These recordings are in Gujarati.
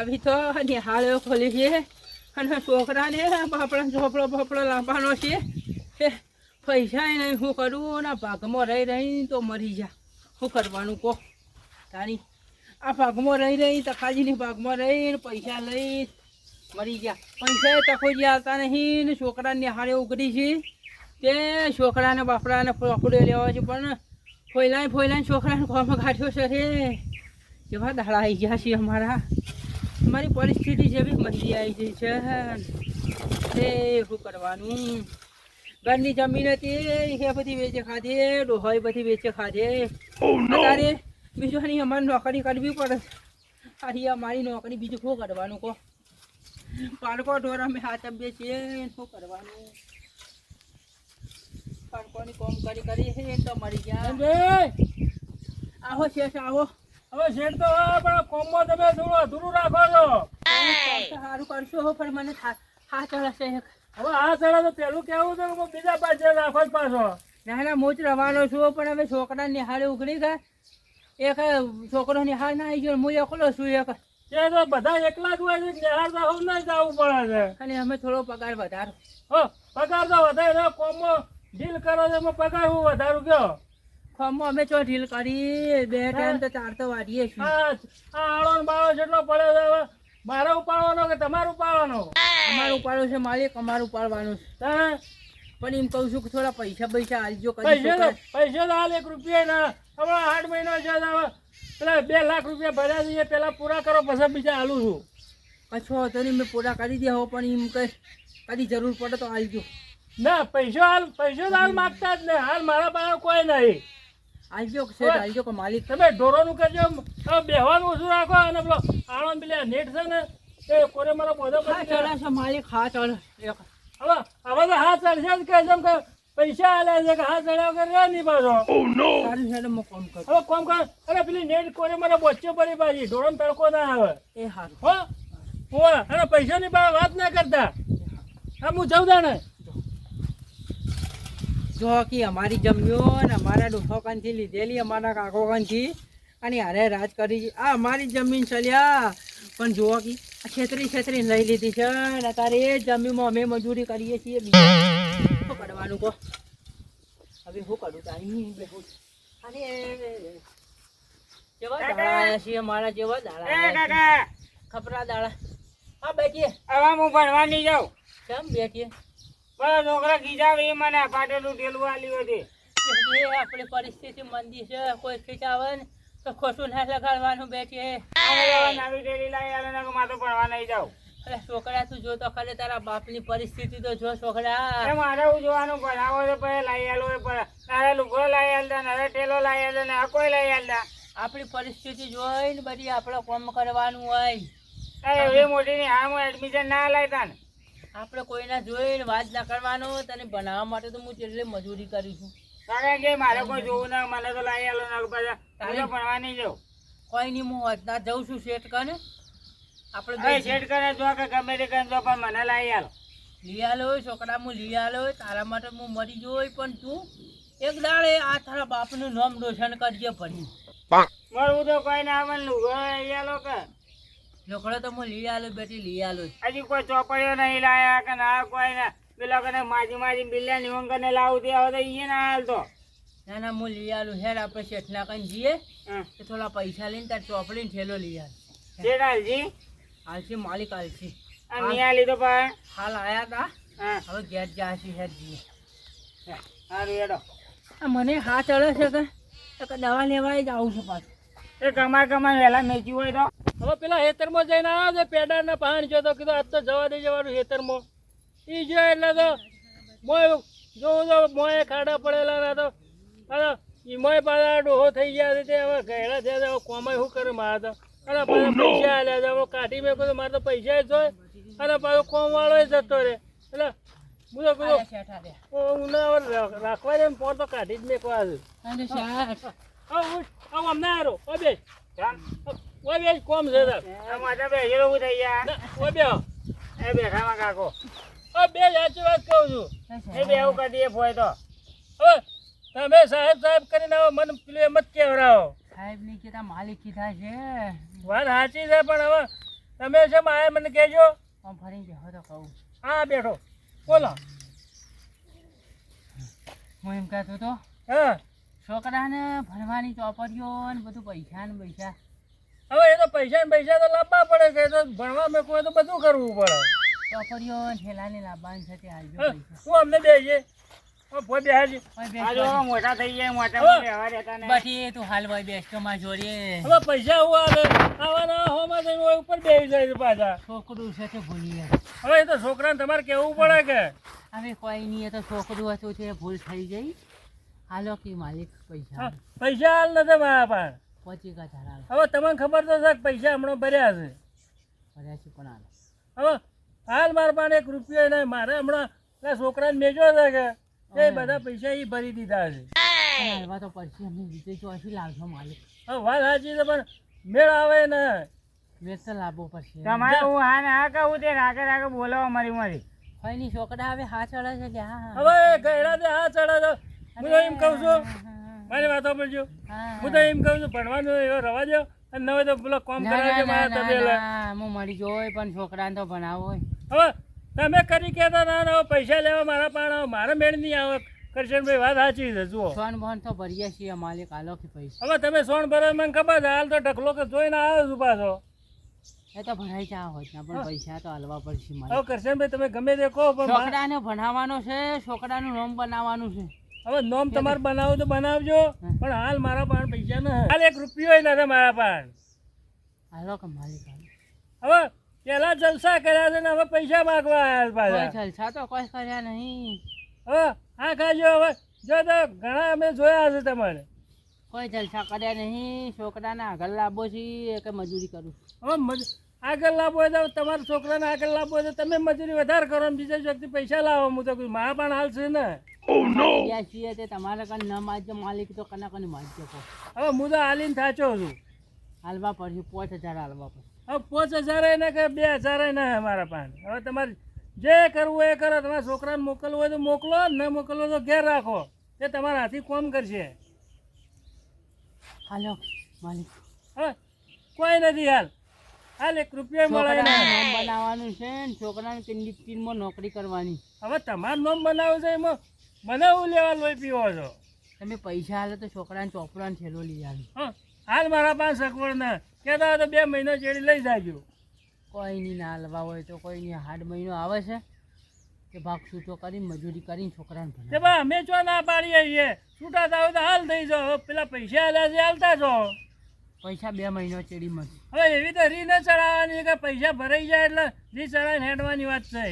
હવે તો નિહાળે ખોલી છે. અને છોકરાને બાપડા ઝોપડો બપડો લાંબાનો છે. હે, પૈસા નહીં શું કરું? ને ભાગમાં રહી રહી તો મરી જા. શું કરવાનું કહો? તારી આ ભાગમાં રહી રહી તખાજીની ભાગમાં રહીને પૈસા લઈ મરી ગયા પૈસા એ તકોજી આવતા નહીં ને છોકરાને નિહાળે ઉગડી છે. તે છોકરાને બાપડાને પકડે લેવા છે પણ ફોઈલાય ફોઈલાય છોકરાને કોમાં કાઢ્યો છે રે. જેવા દાડા આવી ગયા છે અમારા. અમારી પરિસ્થિતિ જેવી મંદી આવી ગઈ છે તે શું કરવાનું? ઘરની જમીન હતી એ બધી વેચે ખાધે ડોહાઈ બધી વેચે ખાધે. અત્યારે બીજું અમારે નોકરી કરવી પડે. અરે અમારી નોકરી બીજું શું કરવાનું કહો? પાડકો ઢોર અમે હાથ આપીએ છીએ શું કરવાનું? પાડકોની કોમ કરી કરી તો મરી ગયા. આવો છે આવો. હવે શેઠ તો હા પણ કોમમાં તમે થોડું અધૂરું રાખો છો. સારું કરશો હો પણ મને હા ચડશે હવે આ ચડા તો પેલું કેવું છે હું બીજા પાસે રાખો જ પાછો. ના ના હું જ રવાનો છું પણ હવે છોકરા નિહાળે ઉઘડી ગયા એક છોકરો નિહાળ ના આવી ગયો હું એકલો છું એક. ત્યાં તો બધા એકલા જ હોય છે નિહાળ તો હું નહીં જવું પડે છે. અને અમે થોડો પગાર વધારો. હો પગાર તો વધારે કોમો ડીલ કરો છો એમાં પગાર હું વધારું કયો? ફોર્મમાં અમે ચો ઢીલ કરી. બે ટાઈમ તો ચાર તો વાડીએ છીએ. આળો ને બાળો જેટલો પડે છે હવે મારે ઉપાડવાનો કે તમારે ઉપાડવાનો? અમારું ઉપાડો છે માલિક અમારું ઉપાડવાનું છે. પણ એમ કહું છું કે થોડા પૈસા પૈસા આલજો પૈસા પૈસા તો હાલ એક રૂપિયા ના. હમણાં આઠ મહિના છે પેલા બે લાખ રૂપિયા ભર્યા દઈએ પેલા પૂરા કરો પછી બીજા હાલું છું. કશો હતો નહીં મેં પૂરા કરી દે પણ એમ કઈ કદી જરૂર પડે તો આલજો. ના પૈસો હાલ પૈસો તો હાલ માગતા જ નહીં. હાલ મારા પાસે કોઈ નહીં. આલજો કે શેઠ આલજો કે માલિક. તમે ઢોરોનું કરજો હવે બેહવાનું ઓછું રાખો? અને પેલો આણંદ પેલા નેટ છે ને એ કોરે મારો બધો હા કરી ચડે છે માલિક હા ચડે. હવે હવે તો હાથ ચડશે જ કહે છે કે પૈસા આલ્યા છે કે હાથ ચડ્યા વગર રહે નહીં પાછો. સારું છે હું કોમ કરું? હવે કોમ કર. અરે પેલી નેટ કોરે મારે બોચ્ચે પડી પાછી. ઢોરણ તડકો ના આવે. એ હારું. હો હો અને પૈસાની બા વાત ના કરતા. હા હું જઉં તાણે? જો કે અમારી જમ્યો ને અમારા ડોફોકાનથી લીધેલી અમારા કાકો કાનથી અને હારે રાજ કરી. આ અમારી જમીન ચલ્યા. પણ જુઓ કે છેતરી છેતરી લઈ લીધી છે ને અત્યારે એ જમીનમાં અમે મજૂરી કરીએ છીએ. બીજા શું કરવાનું કહો? હવે શું કરું? તારી બેહું અને જેવા દાડા છીએ મારા જેવા દાડા ખપરા દાડા. હા બેઠીએ. હવે હું ભણવા નહીં જાઉં. કેમ બેઠીએ? બસ છોકરા ગીજા એ મને પાટેલું ઢેલું આલ્યું હતી. એ આપણી પરિસ્થિતિ મંદી છે. કોઈ ખીચાવે ને તો ખોટું ના લગાડવાનું બેઠીએ હવે હવે નવી ઢેલી લાવી આલે ને મારે ભણવા નહીં જાઉં. અરે છોકરા તું જો તો ખરે તારા બાપની પરિસ્થિતિ તો જો છોકરા. મારે હું જોવાનું ભણાવો તો પછી લાવી આલો તારા લુગડો લાવી આલતા નારે ટેલો લઈ આલતા ને આ કોઈ લઈ આલતા? આપણી પરિસ્થિતિ જોઈને બધી આપણે કોમ કરવાનું હોય. એવી મોટી ની હા હું એડમિશન ના લાવતા ને. આપણે કોઈના જોઈને વાત ના કરવાનો તને બનાવવા માટે તો હું કેટલી મજૂરી કરી છું. કારણ કે મારે કોઈ જોવું ના મને તો લાવી આલો ના પાછા હું ભણવાની ભણવા જાઉં. કોઈ નહીં હું વધના જઉં છું શેઠ કને. આપણે શેઠ કરે જો કે ગમે તે કરે જો પણ મને લાવી આલો. લઈ આલો હોય છોકરા હું લઈ આલો હોય તારા માટે હું મરી જોઈ પણ તું એક દાડે આ તારા બાપનું નામ રોશન કરજે ભણી મળવું તો કોઈ ના આવે લુગો લઈ આલો કે. છોકરો તો હું લઈ આલો બેટી લઈ આલો હજી કોઈ ચોપડીઓ નહીં લાયા કે ના કોઈ ને. પેલો કને માજી માજી બિલ્લા નિવંગ ને લાવું તે હવે તો ઈ ના હાલતો. ના ના હું લઈ આલું. હેર આપણે શેઠના કઈ જઈએ તો થોડા પૈસા લઈને તાર ચોપડીને થેલો લઈ આલ. શેઠ હાલજી હાલથી માલિક હાલસી નહીં હાલી તો પણ. હાલ આયા તા. હવે ઘેર જાશી હેર જઈએ. હારું હેડો. મને હા ચડે છે કે દવા લેવાય જ આવું છું પાછું. એ કમાર કમાય વહેલા મેચ્યું હોય તો. હવે પેલા હેતરમાં જઈને આવ્યો છે પેડાના પાણી જો તો કીધું આજ તો જવા દઈ જવાનું હેતરમાં એ જો એટલે તો મોય જોઉં તો મોય ખાડા પડેલા ના તો ઈ પાછા ડોહો થઈ ગયા છે તે હવે ઘેડા થયા છે હવે કોમાય શું કરે મારા તો? અને પાછા પૈસા આલ્યા છે હવે કાઢી મેં કહ્યું મારે તો પૈસા જ હોય અને પાછો કોમ વાળો જતો રહે. એટલે હું તો રાખવા દે ને પોર તો કાઢી જ મેં કહ્યું હા આવ અમને હારો ઓ બે ઓ બે કોમ છે તાર. માથા હેરો થઈ ગયા. ના, ઓ બે એ બે ખાવા કાકો. ઓ બે સાચી વાત કહું છું. એ બે એવું કરી દઈએ ફોય તો. ઓ તમે સાહેબ સાહેબ કરીને આવો મને પેલું એમ જ કહેવડાવો. સાહેબની કીધા માલિક કીધા છે. વાત સાચી છે પણ હવે તમે છે માયા મને કહેજો. આમ ફરી બેહો તો કહું. હા બેઠો. બોલો. હું એમ કહેતો તો હા. છોકરાને ભણવાની ચોપડીઓ ને બધું પૈસા ને પૈસા. હવે એ તો પૈસા ને પૈસા તો લાવવા પડે કે તો ભણવા મેં કોઈ તો બધું કરવું પડે. ચોપડીઓ ને ઠેલાને લાવવાની છે તે હાલજો હા, અમને બે છે ભોય બે હાજી ઓય બેસ આ જો વાળી. મોટા થઈ ગયા મોટા હવે. બેહવા રહેતા નહીં. બાકી તું હાલ ભાઈ બેસતો માં જોડીએ. હવે પૈસા હું આવે આવાના હોમાં થઈને ઉપર બેસી જાય પાછા. છોકરું છે તે ભૂલી હવે એ તો છોકરાને તમારે કેવું પડે કે હવે કોઈ નહીં એ તો છોકરું હતું તે ભૂલ થઈ ગઈ. હાલો કે માલિક પૈસા પૈસા હાલ નથી મારા પણ પહોંચી ગયા તારા હવે તમને ખબર તો છે પૈસા હમણાં ભર્યા છે. ભર્યા છે પણ હાલ. હવે હાલ મારા પાસે એક રૂપિયો નહીં મારે હમણાં પેલા છોકરાને મેજો છે કે એ બધા પૈસા એ ભરી દીધા છે. પણ હાલવા તો પછી અમને જીતે ચોથી લાવશો માલિક. હવે વાત સાચી છે પણ મેળ આવે ને. વેચ તો લાવવો પડશે. તમારે હું હા ને હા કહું તે રાગે રાગે બોલાવો મારી મારી. કોઈ નહીં છોકરા હવે હા ચડે છે કે હા હવે ગયડા તે હા ચડે તો હું તો એમ કહું છું મારી વાતો પડજો હું. તો એમ કહું છું ભણવાનું એવો રવા દો અને નવે તો પેલો કોમ કરાવજો મારા તબેલા હું મળી જોઈ પણ છોકરાને તો ભણાવો હોય. હવે તમે કરી કહેતા ના ના પૈસા લેવા મારા પાણ મારા મેળ નહીં આવે કરશનભાઈ વાત સાચી છે જુઓ. સોન બોન તો ભરીએ છીએ માલિક આલો કે પૈસા. હવે તમે સોન ભરો મને ખબર છે હાલ તો ઢકલો કે જોઈને આવ્યો છું પાછો. એ તો ભરાઈ જા હોત ના પણ પૈસા તો હાલવા પડશે હવે કરશનભાઈ તમે ગમે તે કહો પણ છોકરાને ભણાવવાનો છે છોકરાનું નામ બનાવવાનું છે. હવે નોમ તમારે બનાવો તો બનાવજો. પણ હાલ મારા પાસે પૈસા ન હાલ એક રૂપિયો નથી મારા પાસે. હાલો કે માલિક હવે પેલા જલસા કર્યા છે ને હવે પૈસા માગવા આવ્યા પાછા. જલસા તો કોઈ કર્યા નહીં. હવે આ ખાજો હવે જો તો ઘણા અમે જોયા છે તમારે. કોઈ જલસા કર્યા નહીં. છોકરાને આગળ લાભો છે કે મજૂરી કરું. હવે આગળ લાવો તો તમારા છોકરાને આગળ લાભો તો તમે મજૂરી વધારે કરો બીજા વ્યક્તિ પૈસા લાવો. હું તો મારા પણ હાલ છે ને. ગયા છીએ તે તમારે કન ન માજ્યો માલિક તો કના કને માજ્યો કહો. હવે હું તો હાલીને થાચો છું. હાલવા પડશે પાંચ હજાર હાલવા પડશે. હવે પાંચ હજાર ને કે બે હજાર ના મારા પાસે. હવે તમારે જે કરવું એ કરો તમારા છોકરાને મોકલવું હોય તો મોકલો ન મોકલવો તો ઘેર રાખો. એ તમારા હાથી કોમ કરશે. હાલો માલિક. હવે કોઈ નથી હાલ. હાલ એક રૂપિયા મળે. નામ બનાવવાનું છે છોકરાને છોકરાને કિંમત નોકરી કરવાની. હવે તમારું નામ બનાવું છે એમાં મને હું લેવા લોહી પીવો છો? તમે પૈસા હાલે તો છોકરાને ચોપડાને થેલો લઈ આવી હં? હાલ મારા પાસે સગવડ ના કહેતા હોય તો બે મહિનો ચેડી લઈ જાજો. કોઈ નહીં ના હાલવા હોય તો કોઈ નહીં. હાડ મહિનો આવે છે કે ભાગ છૂટો કરીને મજૂરી કરીને છોકરાને ભણે બા અમે ચો ના પાડીએ છીએ? છૂટા થાવ તો હાલ થઈ જાઓ. પેલા પૈસા હાલે છે હાલતા છો? પૈસા બે મહિનો ચેડી મળશે. હવે એવી તો રી ન ચડાવવાની કે પૈસા ભરાઈ જાય એટલે રી ચડાવીને હેડવાની વાત છે.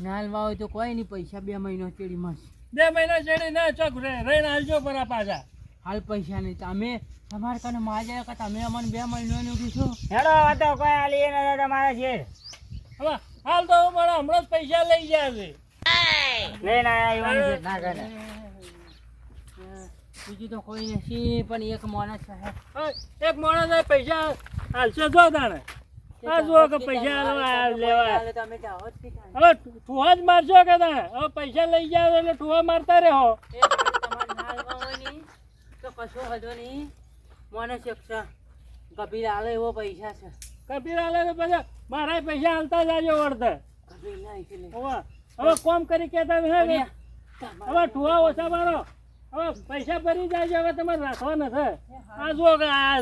ના હાલવા હોય તો કોઈ નહીં પૈસા બે મહિનો ચેડી મળશે બે મહિના ચેડી ના ચોક રે- રહીને હાલજો પરા પાછા. હાલ પૈસા નહીં તમે તમારે કને માજે કે તમે અમને બે મહિનાની ઉઠીશું હેડો હવે તો કોઈ આલી નથી તમારા છે હવે હાલ તો હું મારા હમણાં જ પૈસા લઈ જાય છે. લઈને આયા એવું છે ના કરે. બીજું તો કોઈ નથી પણ એક માણસ છે. એક માણસ પૈસા હાલશે જો તાણે. આ કે પૈસા લેવા તમે જ કે હવે ઠુવા જ મારશો કે હવે પૈસા લઈ જાવ એટલે ઠુવા મારતા રહો. તો કશો હજો નહીં. મને એક છે. આલે એવો પૈસા છે. કપિલ આલે તો પછી મારા પૈસા હાલતા જાજો વળતે. હવે કોમ કરી કેતા હવે ઠુવા ઓછા મારો. હવે પૈસા ભરી જાય હવે તમારે રાખવા નથી આ જુઓ કે આ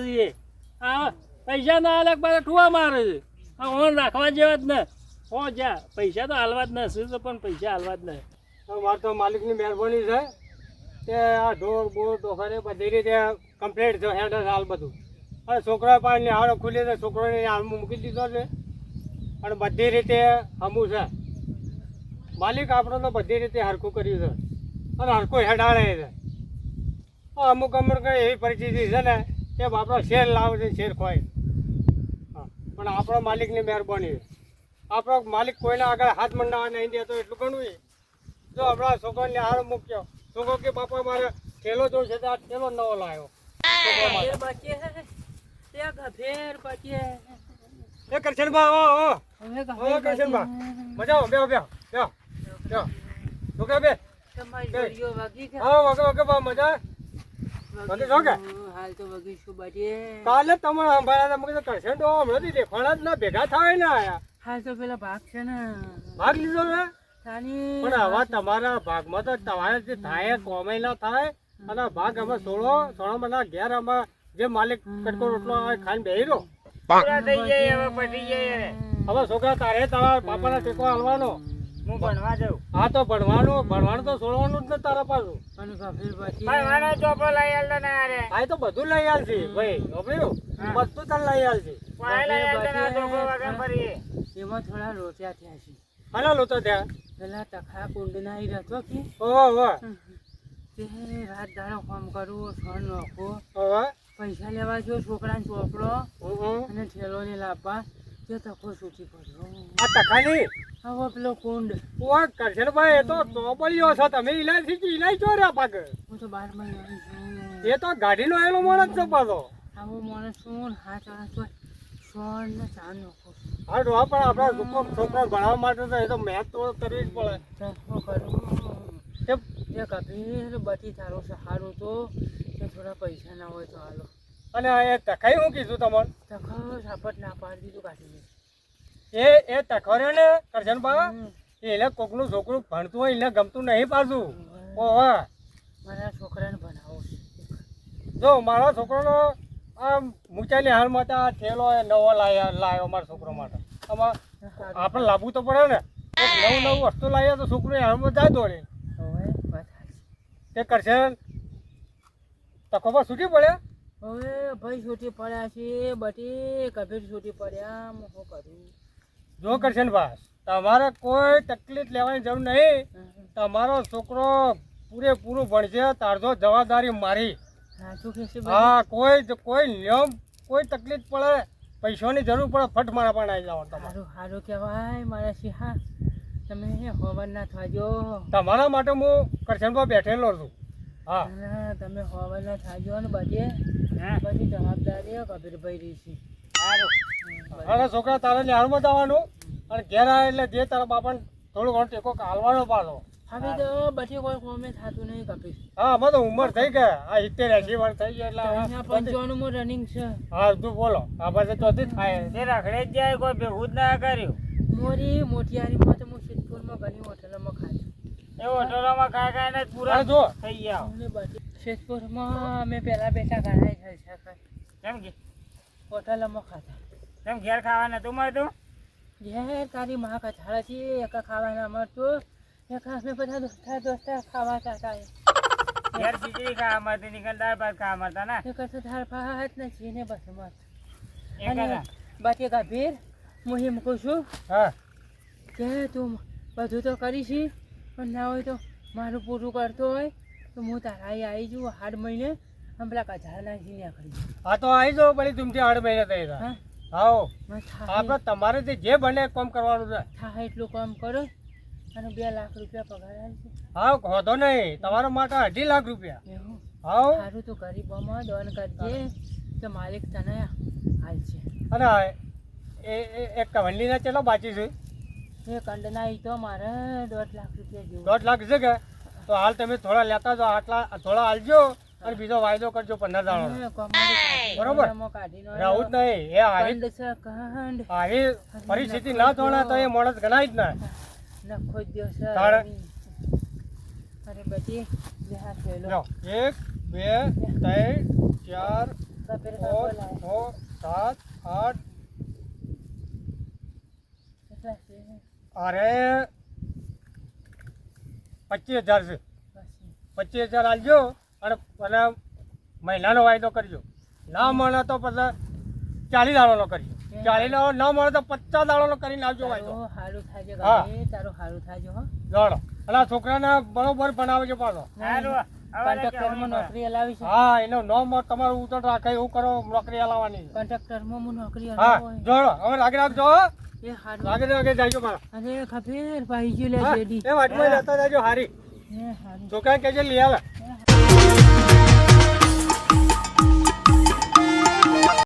આ પૈસા ના હાલે પાછા ઠુવા મારે છે? આ ઓન રાખવા જેવા જ ને. હો જા, પૈસા તો હાલવા જ નહીં શું પણ પૈસા હાલવા જ નહીં મારે તો માલિકની મહેરબાની છે. કે આ ઢોર, બોર ટોકરે બધી રીતે કમ્પ્લીટ છે હેન્ડલ હાલ બધું. અને છોકરા પાસે નિહાળો ખુલી તો છોકરોને હાલમાં મૂકી દીધો છે. અને બધી રીતે હમું છે. માલિક આપણો તો બધી રીતે હરખું કર્યું છે. અને હરખું હેડાળે છે. અમુક અમુક એવી પરિસ્થિતિ છે ને, કે આપણો શેર લાવે છે, શેર હા પણ આપણો માલિકની મહેરબાની. આપણો માલિક કોઈના આગળ હાથ મંડાવા નહીં દેતો એટલું ઘણું જો આપણા છોકરાને હાર મૂક્યો. છોકરો કે બાપા મારે ઠેલો જો છે તો આ ઠેલો નવો લાવ્યો. એ કરશનભા ઓ ઓ ઓ કરશનભા મજા બે છોકરા બે. હા વગે વગે બા મજા. બાકી કે? હાલ તો વગીશું બધે કાલે તમારે સંભાળ્યા હતા, મેં કરશે તો હમણાંથી દેખાણા જ ના ભેગા થાય ને આયા. હાલ તો પેલા ભાગ છે ને. ભાગ લીધો ને? પણ આવા તમારા ભાગમાં તો તમારે જે થાય કોમે ના થાય અને ભાગ અમે સોળો સોળો ના ઘેર અમે જે માલિક કટકો રોટલો આવે ખાઈને બેહી રહ્યો. હવે છોકરા તારે તારા બાપાના ટેકો હાલવાનો. હું ભણવા જાઉં. હા તો ભણવાનું ભણવાનું તો છોડવાનું જ ને તારા પાછું. અને ગભીર પછી ભણવાનો ચોપડો લઈ આલ ને અરે આ તો બધું લઈ આલશે ભાઈ સાંભળ્યું? બધું તને લઈ આલશે પાય લઈ આલતો ને આ ચોપડો વગર ફરીએ. એમાં થોડા રોટ્યા થયા છે. હાલો લો તો ત્યાં પેલા તખા કુંડના ઈ રહેતો કે? ઓહો ઓહો તે રાત દાડો કામ કરું સોન નાખો ઓહો પૈસા લેવા જો છોકરાને ચોપડો. અને ઠેલો ને લાવવા. તે તકો છૂટી પડ્યો. આ તખાની? હવે પેલો કુંડ. ઓહ કરશનભાઈ એ તો ચોપડીઓ છો. તમે ઇલાયથી કે ઇલાય ચોર્યા પાક? હું તો બારમાં છું. એ તો ગાડીનો એલો માણસ છે પાછો. આવો માણસ શું હાથ વાળા સોન ને ચાન નાખો હા તો પણ આપણા છોકરો છોકરા ભણાવવા માટે તો એ તો મેં તો કરવી જ પડે. તકો કરું. એ તે કભીર બટી છે. સહારો તો કે થોડા પૈસા ના હોય તો હાલો. અને એ તખાઈ હું કીધું તમને? તખો સાપટ ના પાડી દીધું કાઢી દે એ એ તખોરે ને કરશનભાઈ એટલે કોકનું છોકરું ભણતું હોય એને ગમતું નહીં પાછું. ઓહો મારા છોકરાને ભણાવો. જો મારા છોકરાનો આમ મૂચાની હાલમાં આ થેલો એ નવો લાયા લાવ્યો મારા છોકરો માટે. આમાં આપણે લાવવું તો પડે ને. નવું નવું વસ્તુ લાવીએ તો છોકરું હાલમાં જાય દોડે. તે કરશે તકોમાં છૂટી પડે? હવે ભાઈ છૂટી પડ્યા છે બટી કભીર છૂટી પડ્યા હું શું કરું? જો કરશનભાઈ તમારે કોઈ તકલીફ લેવાની જરૂર નહીં. તમારો છોકરો પૂરેપૂરું ભણશે તારજો જવાબદારી મારી. હા કોઈ કોઈ નિયમ કોઈ તકલીફ પડે પૈસાની જરૂર પડે ફટ મારા પણ આવી જાવ તમારું સારું કહેવાય મારા સિંહા. તમે હોવન ના થાજો. તમારા માટે હું કરશનભાઈ બેઠેલો છું. હા. તમે હોવન ના થાજો ને બધે. હા. બધી જવાબદારી કબીરભાઈ રહી છે અને છોકરા તારે નિહાળમાં જવાનું? અને ઘેર આવે એટલે જે તારા બાપાને થોડું ઘણું ટેકો હાલવાનો પાછો. હવે તો બધી કોઈ કોમે થતું નહીં કબીર હા અમે તો ઉંમર થઈ ગયા આ સિત્તેર એસી વર્ષ થઈ ગયા એટલે પંચાણું માં રનિંગ છે. હા તું બોલો. આ પાસે ચોથી જ થાય. તે રાખડે જ જાય કોઈ ભેગું જ ના કર્યું. મોરી મોટિયારીમાં તો હું સિદ્ધપુરમાં ઘણી હોટલોમાં ખાધું એ હોટલોમાં ખાઈ ખાઈને જ પૂરા જો. થઈ ગયા. અને બધી સિદ્ધપુરમાં અમે પહેલા બેઠા ઘણા થાય છે. કેમ કે? હોટલોમાં ખાતા કેમ ઘેર ખાવા નતું મળતું? ઘેર તારી માં કથાળા છે એકા ખાવાના મળતું. એકા અમે બધા દોસ્તા દોસ્તા ખાવા ચાતા ઘેર ખીચડી ખાવા મળતી નીકળ દાળ ભાત ખાવા મળતા ના? એક તો દાળ ભાત ને છે ને બસ મત એ અને બાકી ગભીર હું એમ કહું છું હા. કે તું બધું તો કરીશ પણ ના હોય તો મારું પૂરું કરતો હોય તો હું તારા આવી જઉં હાડ મહિને. પેલા કથાળા નાખી કરી હા તો આવી જાઓ ભલે તુમથી આઠ મહિના થઈ ગયા. હા? આવો. આપણે તમારે જે જે બને કામ કરવાનું છે. થાય એટલું કામ કરો. અને બે લાખ રૂપિયા પગાર આવશે હા વાંધો નહીં. તમારા માટે અઢી લાખ રૂપિયા. હાવ સારું તું ગરીબોમાં દોન કરજે. તો માલિક તને હાલશે અને એ એ- એક કવંડીના ચલો બાકી છે? એ કંડના ઈ તો મારે દોઢ લાખ રૂપિયા જેવું. દોઢ લાખ છે કે? તો હાલ તમે થોડા લેતા જાઓ. આટલા થોડા હાલજો અને બીજો વાયદો કરજો પંદર દાડો. બરોબર. જ નહીં એ આવી આવી પરિસ્થિતિ ના જોણે તો એ માણસ ગણાય જ ના. નખો દિવસ અરે બધી એક બે ત્રણ ચાર પાંચ છ સાત આઠ. અરે પચીસ હજાર છે. પચીસ હજાર આલજો. અને અને મહિનાનો વાયદો કરજો. ના મળે તો પછી ચાલીસ દાડોનો કરજો. ચાલીસ દાડો ના મળે તો પચાસ દાડોનો કરીને આવજો વાયદો. સારું થાજો હા. તારું હારું થાજો હો. જાણો અને છોકરાને બરોબર ભણાવજો પાછો. સારું હવે નોકરી હલાવી છે. હા એનો નોમ તમારું ઉતર રાખે એવું કરો નોકરી હલાવવાની. કંડક્ટરમાં હું નોકરી હા જોડો. હવે રાખજો એ હારું. મારા અરે ભાઈ લે હા, એ વાટમાં લેતા જાજો હારી. છોકરા કેજે લઈ આવે.